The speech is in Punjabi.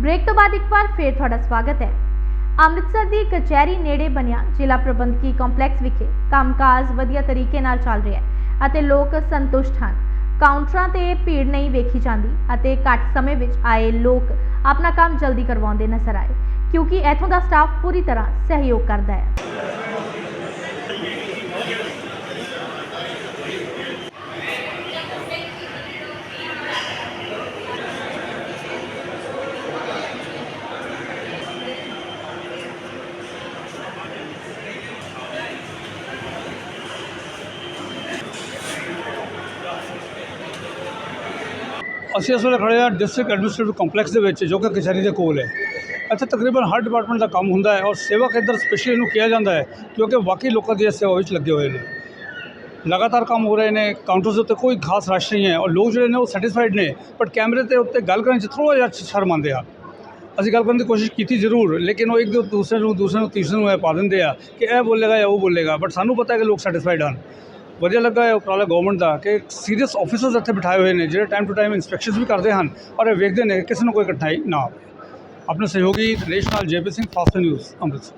ਬ੍ਰੇਕ ਤੋਂ ਬਾਅਦ ਇੱਕ ਵਾਰ ਫੇਰ ਤੁਹਾਡਾ ਸਵਾਗਤ ਹੈ। ਅੰਮ੍ਰਿਤਸਰ ਦੀ ਕਚਹਿਰੀ ਨੇੜੇ ਬਣਿਆ ਜ਼ਿਲ੍ਹਾ ਪ੍ਰਬੰਧਕੀ ਕੰਪਲੈਕਸ ਵਿਖੇ ਕੰਮਕਾਜ ਵਧੀਆ ਤਰੀਕੇ ਨਾਲ ਚੱਲ ਰਿਹਾ ਹੈ ਅਤੇ ਲੋਕ ਸੰਤੁਸ਼ਟ ਹਨ। ਕਾਊਂਟਰਾਂ ਤੇ ਭੀੜ ਨਹੀਂ ਵੇਖੀ ਜਾਂਦੀ ਅਤੇ ਘੱਟ ਸਮੇਂ ਵਿੱਚ ਆਏ ਲੋਕ ਆਪਣਾ ਕੰਮ ਜਲਦੀ ਕਰਵਾਉਂਦੇ ਨਜ਼ਰ ਆਏ, ਕਿਉਂਕਿ ਇੱਥੋਂ ਦਾ ਸਟਾਫ ਪੂਰੀ ਤਰ੍ਹਾਂ ਸਹਿਯੋਗ ਕਰਦਾ ਹੈ। ਅਸੀਂ ਇਸ ਵੇਲੇ ਖੜੇ ਹਾਂ ਡਿਸਟ੍ਰਿਕਟ ਐਡਮਿਨਿਸਟ੍ਰੇਟਿਵ ਕੰਪਲੈਕਸ ਦੇ ਵਿੱਚ, ਜੋ ਕਿ ਕਚਹਿਰੀ ਦੇ ਕੋਲ ਹੈ। ਇੱਥੇ ਤਕਰੀਬਨ ਹਰ ਡਿਪਾਰਟਮੈਂਟ ਦਾ ਕੰਮ ਹੁੰਦਾ ਹੈ ਔਰ ਸੇਵਾ ਕੇਂਦਰ ਸਪੈਸ਼ਲੀ ਇਹਨੂੰ ਕਿਹਾ ਜਾਂਦਾ ਹੈ, ਕਿਉਂਕਿ ਵਾਕਈ ਲੋਕਾਂ ਦੀ ਇਸ ਸੇਵਾ ਵਿੱਚ ਲੱਗੇ ਹੋਏ ਨੇ। ਲਗਾਤਾਰ ਕੰਮ ਹੋ ਰਹੇ ਨੇ ਕਾਊਂਟਰਸ ਉੱਤੇ ਕੋਈ ਖਾਸ ਰਸ਼ ਨਹੀਂ ਹੈ ਔਰ ਲੋਕ ਜਿਹੜੇ ਨੇ ਉਹ ਸੈਟੀਸਫਾਈਡ ਨੇ ਬਟ ਕੈਮਰੇ ਦੇ ਉੱਤੇ ਗੱਲ ਕਰਨ 'ਚ ਥੋੜ੍ਹਾ ਜਿਹਾ ਸ਼ਰਮ ਆਉਂਦੇ ਆ। ਅਸੀਂ ਗੱਲ ਕਰਨ ਦੀ ਕੋਸ਼ਿਸ਼ ਕੀਤੀ ਜ਼ਰੂਰ, ਲੇਕਿਨ ਉਹ ਇੱਕ ਦੋ, ਦੂਸਰੇ ਨੂੰ ਦੂਸਰੇ ਨੂੰ ਤੀਸਰੇ ਨੂੰ ਇਹ ਪਾ ਦਿੰਦੇ ਆ ਕਿ ਇਹ ਬੋਲੇਗਾ ਜਾਂ ਉਹ ਬੋਲੇਗਾ ਬਟ ਸਾਨੂੰ ਪਤਾ ਹੈ ਕਿ ਲੋਕ ਸੈਟੀਸਫਾਈਡ ਹਨ। ਵਧੀਆ ਲੱਗਾ ਹੈ ਉਪਰਾਲਾ ਗਵਰਨਮੈਂਟ ਦਾ ਕਿ ਸੀਰੀਅਸ ਆਫੀਸਰਸ ਇੱਥੇ ਬਿਠਾਏ ਹੋਏ ਨੇ, ਜਿਹੜੇ ਟਾਈਮ ਟੂ ਟਾਈਮ ਇਨਸਪੈਕਸ਼ਨਸ ਵੀ ਕਰਦੇ ਹਨ ਔਰ ਇਹ ਵੇਖਦੇ ਨੇ ਕਿ ਕਿਸੇ ਨੂੰ ਕੋਈ ਕਠਿਨਾਈ ਨਾ ਆਵੇ। ਆਪਣੇ ਸਹਿਯੋਗੀ ਦਿਨੇਸ਼ ਨਾਲ JP Singh, fast news, Amritsar.